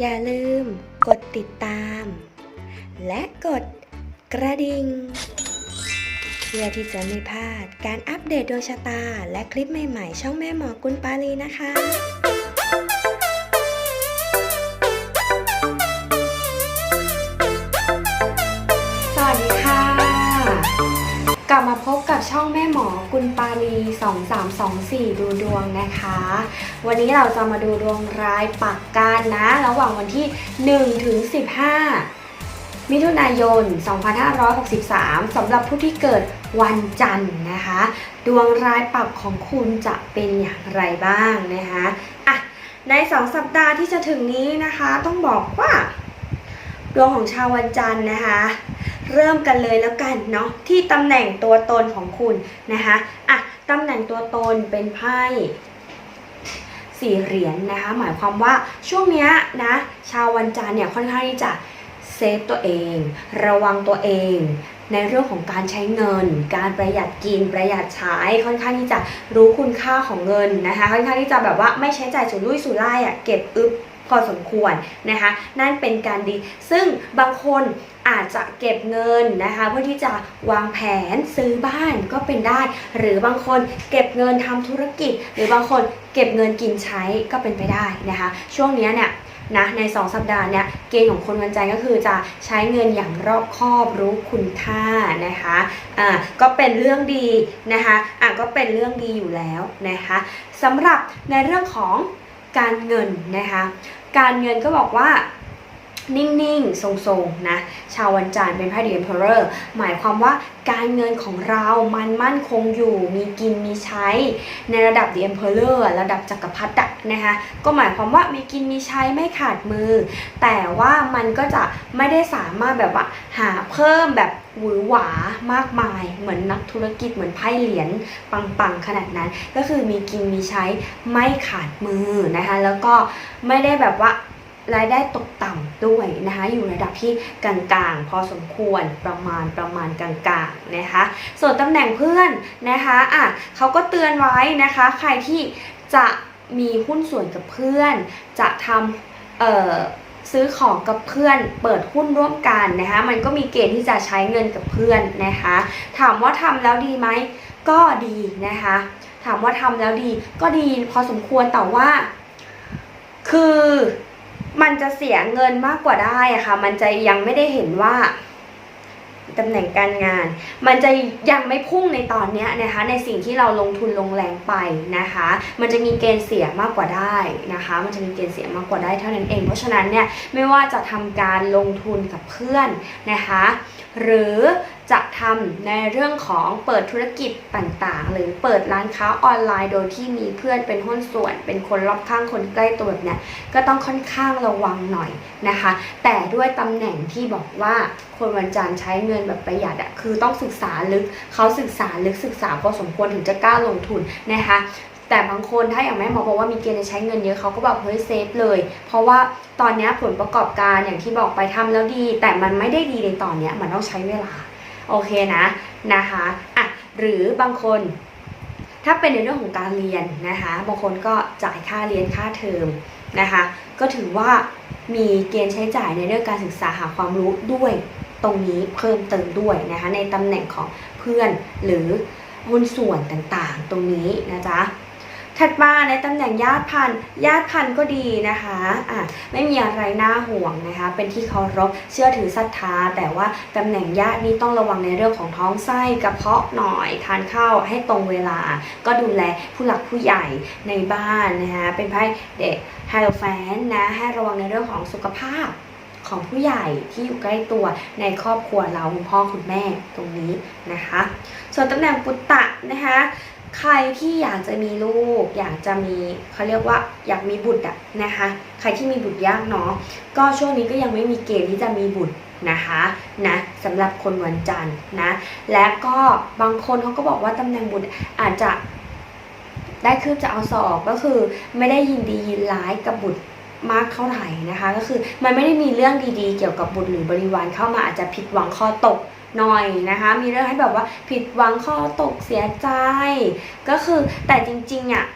อย่าลืมกดติดตาม และกดกระดิ่งเพื่อที่จะไม่พลาดการอัปเดตดวงชะตา และคลิปใหม่ๆ ช่องแม่หมอกุลปาลีนะคะสวัสดีค่ะกลับมาพบ ช่องแม่หมอกุลปาลี2324 ดูดวงนะคะ วันนี้เราจะมาดูดวงรายปักการนะ ระหว่างวันที่1ถึง15 มิถุนายน 2563 สำหรับผู้ที่เกิดวันจันทร์นะคะ ดวงรายปักของคุณจะเป็นอย่างไรบ้างนะคะอะใน 2 สัปดาห์ที่จะถึงนี้นะคะ ต้องบอกว่าดวงของชาววันจันทร์นะคะ เริ่มกันเลยแล้วกันเนาะที่ตำแหน่งตัวตนของคุณนะคะอะตำแหน่งตัวตนเป็นไพ่สี่เหรียญนะคะหมายความว่าช่วงเนี้ยนะชาววันจันทร์เนี่ยค่อนข้างที่จะเซฟตัวเอง ระวังตัวเอง ในเรื่องของการใช้เงิน การประหยัดกินประหยัดใช้ค่อนข้างที่จะรู้คุณค่าของเงินนะคะค่อนข้างที่จะแบบว่าไม่ใช้จ่ายสุรุ่ยสุร่ายอะเก็บอึบ พอสมควรนะคะ นั่นเป็นการดี ซึ่งบางคนอาจจะเก็บเงินนะคะเพื่อที่จะวางแผนซื้อบ้านก็เป็นได้ หรือบางคนเก็บเงินทำธุรกิจ หรือบางคนเก็บเงินกินใช้ก็เป็นไปได้นะคะ ช่วงนี้เนี่ยนะใน 2 สัปดาห์เนี่ยเกณฑ์ของคนวันจันทร์ก็คือจะใช้เงินอย่างรอบคอบรู้คุณค่านะคะอ่าก็เป็นเรื่องดีนะคะอะก็เป็นเรื่องดีอยู่แล้วนะคะสำหรับในเรื่องของ การเงินนะคะ การเงินก็บอกว่า นิ่งๆ ทรงๆ นะ ชาววันจันทร์เป็นไพ่เดียนเพอร์หมายความว่าการเงินของเรามันมั่นคงอยู่ มีกินมีใช้ ในระดับเดียนเพอร์ระดับจักรพรรดินะคะ ก็หมายความว่ามีกินมีใช้ไม่ขาดมือ แต่ว่ามันก็จะไม่ได้สามารถแบบว่าหาเพิ่มแบบหวือหวามากมายเหมือนนักธุรกิจเหมือนไพ่เหรียญปังๆ ขนาดนั้น ก็คือมีกินมีใช้ไม่ขาดมือนะคะ แล้วก็ไม่ได้แบบว่า รายได้ตกต่ำด้วยนะคะอยู่ระดับที่กลางๆ พอสมควรประมาณประมาณกลางๆนะคะส่วนตำแหน่งเพื่อนนะคะอะเขาก็เตือนไว้นะคะ ใครที่จะมีหุ้นส่วนกับเพื่อน จะทำเอ่อซื้อของกับเพื่อนเปิดหุ้นร่วมกันนะคะมันก็มีเกณฑ์ที่จะใช้เงินกับเพื่อนนะคะถามว่าทำแล้วดีไหมก็ดีนะคะถามว่าทำแล้วดีก็ดีพอสมควรแต่ว่า คือ มันจะเสียเงินมากกว่าได้อะค่ะ มันจะยังไม่ได้เห็นว่าตำแหน่งการงาน มันจะยังไม่พุ่งในตอนนี้นะคะ ในสิ่งที่เราลงทุนลงแรงไปนะคะ มันจะมีเกณฑ์เสียมากกว่าได้นะคะ มันจะมีเกณฑ์เสียมากกว่าได้เท่านั้นเอง เพราะฉะนั้นเนี่ยไม่ว่าจะทำการลงทุนกับเพื่อนนะคะ หรือ จะทำในเรื่องของเปิดธุรกิจต่างๆ หรือเปิดร้านค้าออนไลน์โดยที่มีเพื่อนเป็นหุ้นส่วน เป็นคนรอบข้างคนใกล้ตัวแบบเนี้ยก็ต้องค่อนข้างระวังหน่อยนะคะ แต่ด้วยตำแหน่งที่บอกว่าคนวันจันทร์ใช้เงินแบบประหยัดอะคือต้องศึกษาลึกเขาศึกษาลึกศึกษาพอสมควรถึงจะกล้าลงทุนนะคะแต่บางคนถ้าอย่างแม่หมอบอกว่ามีเกณฑ์จะใช้เงินเยอะเขาก็แบบเฮ้ยเซฟเลย เพราะว่าตอนนี้ผลประกอบการอย่างที่บอกไปทำแล้วดี แต่มันไม่ได้ดีในตอนนี้มันต้องใช้เวลา โอเคนะนะคะอะหรือบางคนถ้าเป็นในเรื่องของการเรียนนะคะบางคนก็จ่ายค่าเรียนค่าเทอมนะคะก็ถือว่ามีเกณฑ์ใช้จ่ายในเรื่องการศึกษาหาความรู้ด้วยตรงนี้เพิ่มเติมด้วยนะคะในตำแหน่งของเพื่อนหรือหุ้นส่วนต่างๆ ตรงนี้นะจ๊ะ ถัดมาในตำแหน่งญาติพันธุ์ญาติพันธุ์ก็ดีนะคะอะไม่มีอะไรน่าห่วงนะคะ เป็นที่เคารพเชื่อถือศรัทธา แต่ว่าตำแหน่งญาตินี่ต้องระวังในเรื่องของท้องไส้กระเพาะหน่อยทานข้าวให้ตรงเวลา ก็ดูแลผู้หลักผู้ใหญ่ในบ้านนะคะเป็นไพ่เด็กไฮโลแฟนนะให้ระวังในเรื่องของสุขภาพของผู้ใหญ่ที่อยู่ใกล้ตัวในครอบครัวเราคุณพ่อคุณแม่ตรงนี้นะคะ ส่วนตำแหน่งปุตตะนะคะ ใครที่อยากจะมีลูก อยากจะมีเขาเรียกว่าอยากมีบุตรอะนะคะ ใครที่มีบุตรยากเนาะก็ช่วงนี้ก็ยังไม่มีเกณฑ์ที่จะมีบุตรนะคะนะสำหรับคนวันจันทร์นะ และก็บางคนเขาก็บอกว่าตำแหน่งบุตรอาจจะได้คืบจะเอาสอบก็คือไม่ได้ยินดียินร้ายกับบุตร มากเท่าไหร่นะคะ ก็คือมันไม่ได้มีเรื่องดีๆ เกี่ยวกับบุตรหรือบริวารเข้ามาอาจจะผิดหวังข้อตกหน่อยนะคะ มีเรื่องให้แบบว่าผิดหวังข้อตกเสียใจ ก็คือแต่จริงๆอะ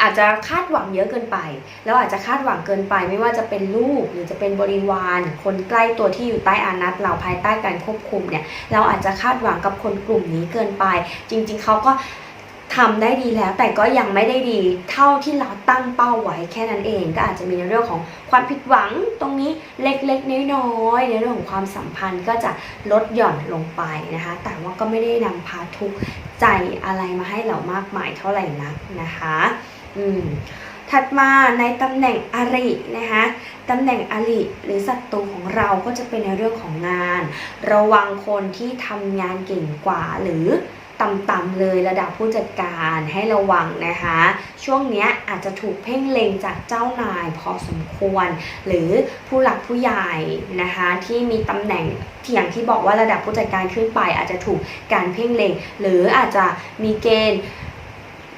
อาจจะคาดหวังเยอะเกินไป แล้วอาจจะคาดหวังเกินไป ไม่ว่าจะเป็นลูกหรือจะเป็นบริวาร คนใกล้ตัวที่อยู่ใต้อานัตเราภายใต้การควบคุมเนี่ย เราอาจจะคาดหวังกับคนกลุ่มนี้เกินไป จริง ๆเขาก็ ทำได้ดีแล้วแต่ก็ยังไม่ได้ดีเท่าที่เราตั้งเป้าไว้แค่นั้นเอง ก็อาจจะมีในเรื่องของความผิดหวังตรงนี้เล็กๆน้อยๆในเรื่องของความสัมพันธ์ก็จะลดหย่อนลงไปนะคะ แต่ว่าก็ไม่ได้นำพาทุกใจอะไรมาให้เรามากมายเท่าไหร่นักนะคะ อืมถัดมาในตำแหน่งอรินะคะตำแหน่งอริหรือศัตรูของเราก็จะเป็นในเรื่องของงาน ระวังคนที่ทำงานเก่งกว่าหรือต่ำ เลยระดับผู้จัดการให้ระวังนะคะ ช่วงนี้อาจจะถูกเพ่งเล็งจากเจ้านายพอสมควร หรือผู้หลักผู้ใหญ่นะคะที่มีตำแหน่งที่อย่างที่บอกว่าระดับผู้จัดการขึ้นไป อาจจะถูกการเพ่งเล็ง หรืออาจจะมีเกณฑ์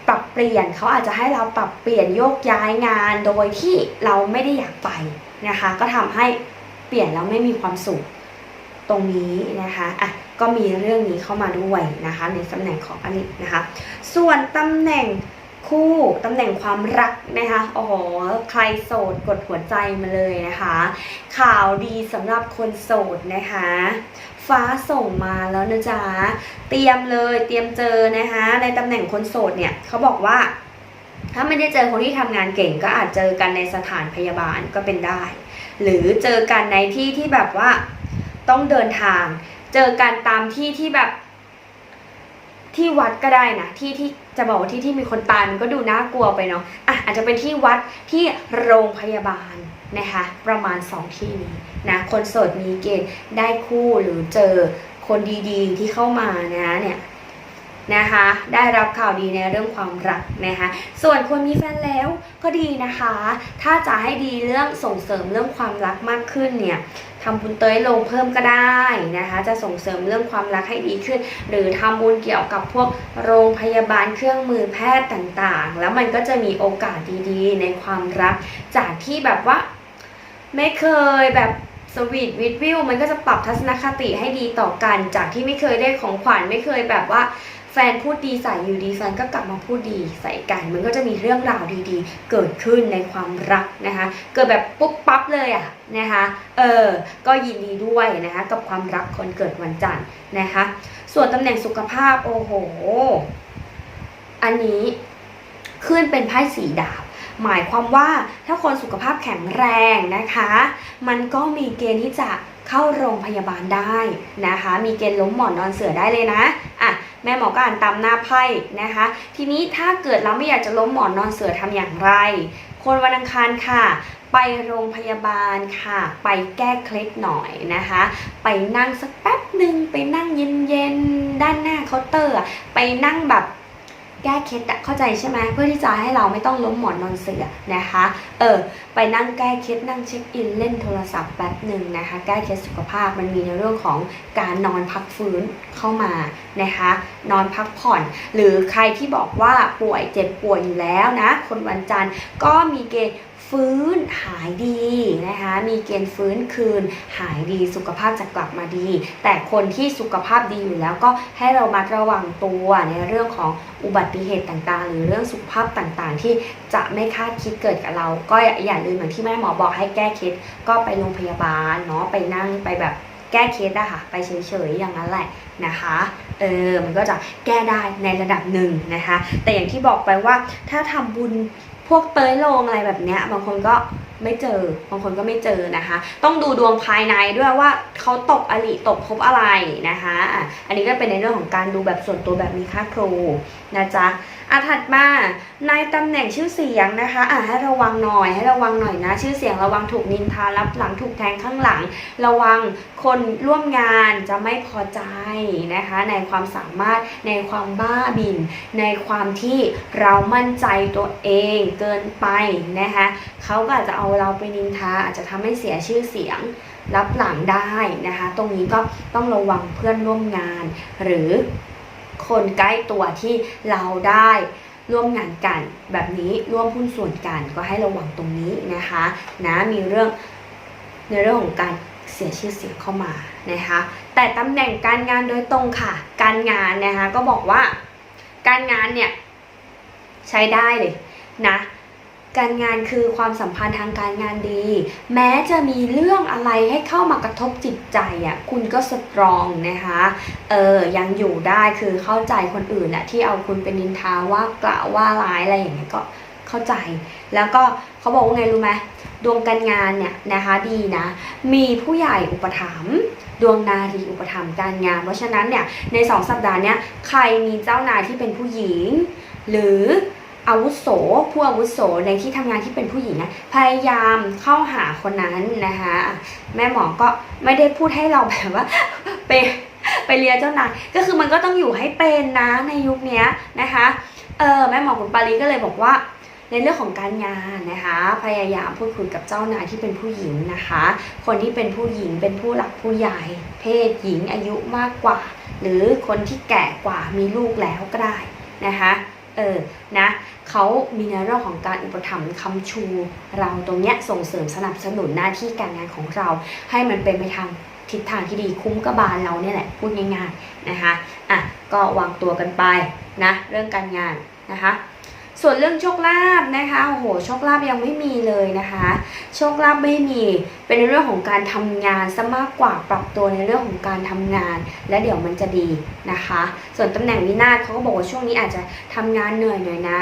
ปรับเปลี่ยนเขาอาจจะให้เราปรับเปลี่ยนโยกย้ายงานโดยที่เราไม่ได้อยากไปนะคะ ก็ทำให้เปลี่ยนแล้วไม่มีความสุข ตรงนี้นะคะอะก็มีเรื่องนี้เข้ามาด้วยนะคะ ในตำแหน่งของอลินะคะ ส่วนตำแหน่งคู่ตำแหน่งความรักนะคะโอ้โหใครโสดกดหัวใจมาเลยนะคะ ข่าวดีสำหรับคนโสดนะคะ ฟ้าส่งมาแล้วนะจ๊ะเตรียมเลยเตรียมเจอนะคะ ในตำแหน่งคนโสดเนี่ยเขาบอกว่า ถ้าไม่ได้เจอคนที่ทำงานเก่งก็อาจเจอกันในสถานพยาบาลก็เป็นได้ หรือเจอกันในที่ที่แบบว่า ต้องเดินทาง เจอกันตามที่ที่แบบ ที่วัดก็ได้นะที่ที่จะบอกว่าที่ที่มีคนตายมันก็ดูน่ากลัวไปเนาะอะอาจจะเป็นที่วัดที่โรงพยาบาลนะคะประมาณสองที่นี้นะคนโสดมีเกณฑ์ได้คู่หรือเจอคนดีๆที่เข้ามานะเนี่ย นะคะ ได้รับข่าวดีในเรื่องความรักนะคะ ส่วนคนมีแฟนแล้วก็ดีนะคะ ถ้าจะให้ดีเรื่องส่งเสริมเรื่องความรักมากขึ้นเนี่ยทำบุญเตยลงเพิ่มก็ได้นะคะ จะส่งเสริมเรื่องความรักให้ดีขึ้น หรือทำบุญเกี่ยวกับพวกโรงพยาบาลเครื่องมือแพทย์ต่างๆ แล้วมันก็จะมีโอกาสดีๆ ในความรัก จากที่แบบว่าไม่เคยแบบสวีทวิดวิวมันก็จะปรับทัศนคติให้ดีต่อกัน จากที่ไม่เคยได้ของขวัญไม่เคยแบบว่า แฟนพูดดีใส่อยู่ดีแฟนก็กลับมาพูดดีใส่กัน มันก็จะมีเรื่องราวดีๆ เกิดขึ้นในความรักนะคะ เกิดแบบปุ๊บปั๊บเลยอะนะคะ เออ ก็ยินดีด้วยนะคะกับความรักคนเกิดวันจันทร์นะคะ ส่วนตำแหน่งสุขภาพโอ้โห อันนี้ขึ้นเป็นไพ่สีดาบหมายความว่าถ้าคนสุขภาพแข็งแรงนะคะ มันก็มีเกณฑ์ที่จะ เข้าโรงพยาบาลได้นะคะ มีเกณฑ์ล้มหมอนนอนเสือได้เลยนะอะแม่หมอก็อ่านตามหน้าไพ่นะคะ ทีนี้ถ้าเกิดเราไม่อยากจะล้มหมอนนอนเสือทำอย่างไร คนวันอังคารค่ะ ไปโรงพยาบาลค่ะ ไปแก้เคล็ดหน่อยนะคะ ไปนั่งสักแป๊บหนึ่งไปนั่งเย็นๆด้านหน้าเคาน์เตอร์ ไปนั่งแบบ แก้เคล็ดอะเข้าใจใช่ไหมเพื่อที่จะให้เราไม่ต้องล้มหมอนนอนเสือนะคะ เออ ไปนั่งแก้เคล็ดนั่งเช็คอินเล่นโทรศัพท์แป๊บหนึ่งนะคะ แก้เคล็ดสุขภาพมันมีในเรื่องของการนอนพักฟื้นเข้ามานะคะ นอนพักผ่อน หรือใครที่บอกว่าป่วยเจ็บป่วยอยู่แล้วนะ คนวันจันทร์ก็มีเกณฑ์ ฟื้นหายดีนะคะมีเกณฑ์ฟื้นคืนหายดีสุขภาพจะกลับมาดี แต่คนที่สุขภาพดีอยู่แล้วก็ให้เรามาระวังตัวในเรื่องของอุบัติเหตุต่างๆ หรือเรื่องสุขภาพต่างๆ ที่จะไม่คาดคิดเกิดกับเรา ก็อย่าลืมเหมือนที่แม่หมอบอกให้แก้เคล็ดก็ไปโรงพยาบาลเนาะไปนั่งไปแบบแก้เคล็ดอะค่ะ ไปเฉยๆอย่างนั้นแหละนะคะ เออ มันก็จะแก้ได้ในระดับหนึ่งนะคะ แต่อย่างที่บอกไปว่าถ้าทำบุญ พวกเตยโลงอะไรแบบเนี้ยบางคนก็ไม่เจอบางคนก็ไม่เจอนะคะ ต้องดูดวงภายในด้วยว่าเขาตกอริตกภพอะไรนะคะอะอันนี้ก็เป็นในเรื่องของการดูแบบส่วนตัวแบบมีค่าครูนะจ๊ะอะถัดมาในตำแหน่งชื่อเสียงนะคะอะให้ระวังหน่อยให้ระวังหน่อยนะ ชื่อเสียงระวังถูกนินทารับหลังถูกแทงข้างหลัง ระวังคนร่วมงานจะไม่พอใจนะคะ ในความสามารถในความบ้าบิน ในความที่เรามั่นใจตัวเองเกินไปนะคะ เขาก็อาจจะเอาเราไปนินทาอาจจะทำให้เสียชื่อเสียงรับหลังได้นะคะ ตรงนี้ก็ต้องระวังเพื่อนร่วมงาน หรือคนใกล้ตัวที่เราได้ร่วมงานกัน แบบนี้ร่วมหุ้นส่วนกันก็ให้ระวังตรงนี้นะคะนะมีเรื่องในเรื่องของการเสียชื่อเสียงเข้ามานะคะ แต่ตำแหน่งการงานโดยตรงค่ะ การงานนะคะก็บอกว่า การงานเนี่ยใช้ได้เลยนะ การงานคือความสัมพันธ์ทางการงานดี แม้จะมีเรื่องอะไรให้เข้ามากระทบจิตใจอะคุณก็สตรองนะคะเออยังอยู่ได้คือเข้าใจคนอื่นอะที่เอาคุณเป็นนินทาว่ากล่าวว่าร้ายอะไรอย่างเงี้ยก็เข้าใจ แล้วก็เขาบอกว่าไงรู้ไหมดวงการงานเนี่ยนะคะดีนะ มีผู้ใหญ่อุปถัมภ์ดวงนารีอุปถัมภ์การงาน เพราะฉะนั้นเนี่ยในสองสัปดาห์เนี้ยใครมีเจ้านายที่เป็นผู้หญิง หรือ อาวุโสผู้อาวุโสในที่ทำงานที่เป็นผู้หญิงนะพยายามเข้าหาคนนั้นนะคะแม่หมอก็ไม่ได้พูดให้เราแบบว่าไปไปเรียนเจ้านายก็คือมันก็ต้องอยู่ให้เป็นนะในยุคนี้นะคะเออแม่หมอคุณปารีก็เลยบอกว่าในเรื่องของการงานนะคะ พยายามพูดคุยกับเจ้านายที่เป็นผู้หญิงนะคะ คนที่เป็นผู้หญิงเป็นผู้หลักผู้ใหญ่ เพศหญิงอายุมากกว่า หรือคนที่แก่กว่ามีลูกแล้วก็ได้นะคะ เออนะเขามีในเรื่องของการอุปถัมภ์คำชู เราตรงเนี้ยส่งเสริมสนับสนุนหน้าที่การงานของเรา ให้มันเป็นไปทางทิศทางที่ดีคุ้มกระบาลเราเนี่ยแหละพูดง่ายๆนะคะอะก็วางตัวกันไปนะเรื่องการงานนะคะ ส่วนเรื่องโชคลาภนะคะโอ้โหโชคลาภยังไม่มีเลยนะคะ โชคลาภไม่มีเป็นเรื่องของการทำงานซะมากกว่าปรับตัวในเรื่องของการทำงาน และเดี๋ยวมันจะดีนะคะ ส่วนตำแหน่งวินาศเขาก็บอกว่าช่วงนี้อาจจะทำงานเหนื่อยหน่อยนะ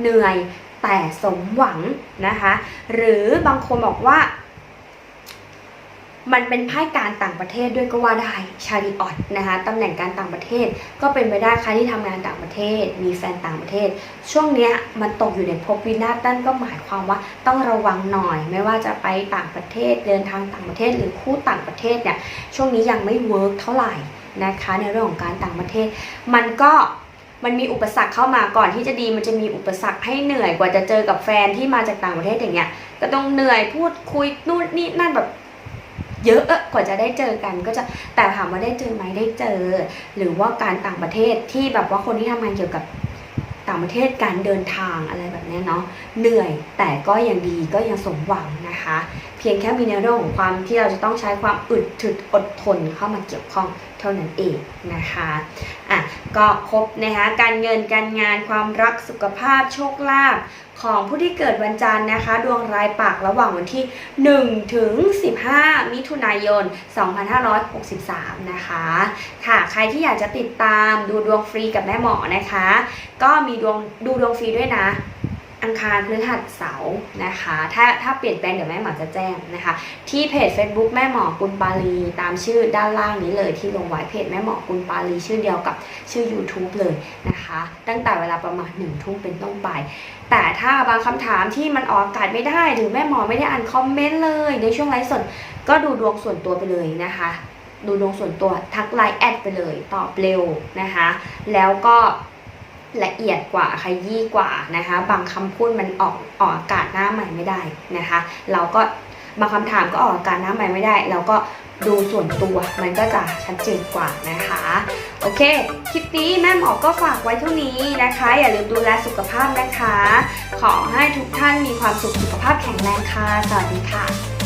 เหนื่อยแต่สมหวังนะคะ หรือบางคนบอกว่า มันเป็นไพ่การต่างประเทศด้วยก็ว่าได้ชาริออตนะคะตำแหน่งการต่างประเทศก็เป็นไปได้ใครที่ทำงานต่างประเทศ มีแฟนต่างประเทศ ช่วงเนี้ยมันตกอยู่ในภพวินาศนั่นก็หมายความว่าต้องระวังหน่อย ไม่ว่าจะไปต่างประเทศเดินทางต่างประเทศ หรือคู่ต่างประเทศเนี่ยช่วงนี้ยังไม่เวิร์กเท่าไหร่นะคะในเรื่องของการต่างประเทศ มันก็มันมีอุปสรรคเข้ามาก่อนที่จะดีมันจะมีอุปสรรคให้เหนื่อยกว่าจะเจอกับแฟนที่มาจากต่างประเทศอย่างเงี้ยก็ต้องเหนื่อยพูดคุยนู่นนี่นั่นแบบ เยอะกว่าจะได้เจอกันก็จะแต่ถามว่าได้เจอไหมได้เจอ หรือว่าการต่างประเทศที่แบบว่าคนที่ทำงานเกี่ยวกับต่างประเทศการเดินทางอะไรแบบนี้เนาะเหนื่อยแต่ก็ยังดีก็ยังสมหวังนะคะ เพียงแค่มีในเรื่องของความที่เราจะต้องใช้ความอึดถึดอดทนเข้ามาเกี่ยวข้องเท่านั้นเองนะคะอะก็ครบนะคะการเงินการงานความรักสุขภาพโชคลาภ ของผู้ที่เกิดวันจันทร์นะคะ ดวงรายปากระหว่างวันที่ 1 ถึง 15 มิถุนายน 2563 นะคะ ค่ะ ใครที่อยากจะติดตามดูดวงฟรีกับแม่หมอนะคะ ก็มีดวงดูดวงฟรีด้วยนะ อังคารพฤหัสเสาร์นะคะ ถ้าถ้าเปลี่ยนแปลงเดี๋ยวแม่หมอจะแจ้งนะคะ ที่เพจ Facebook แม่หมอกุลปาลีตามชื่อด้านล่างนี้เลยที่ลงไว้เพจแม่หมอกุลปาลีชื่อเดียวกับชื่อ YouTube เลยนะคะ ตั้งแต่เวลาประมาณหนึ่งทุ่มเป็นต้นไป แต่ถ้าบางคำถามที่มันออกอากาศไม่ได้ หรือแม่หมอไม่ได้อ่านคอมเมนต์เลยในช่วงไลฟ์สดก็ดูดวงส่วนตัวไปเลยนะคะ ดูดวงส่วนตัวทักไลน์แอดไปเลยตอบเร็วนะคะ แล้วก็ ละเอียดกว่าขยี้กว่านะคะ บางคำพูดมันออกออกอากาศหน้าใหม่ไม่ได้นะคะ เราก็บางคำถามก็ออกอากาศหน้าใหม่ไม่ได้ เราก็ดูส่วนตัวมันก็จะชัดเจนกว่านะคะ โอเค คลิปนี้แม่หมอก็ฝากไว้เท่านี้นะคะ อย่าลืมดูแลสุขภาพนะคะ ขอให้ทุกท่านมีความสุขสุขภาพแข็งแรงค่ะ สวัสดีค่ะ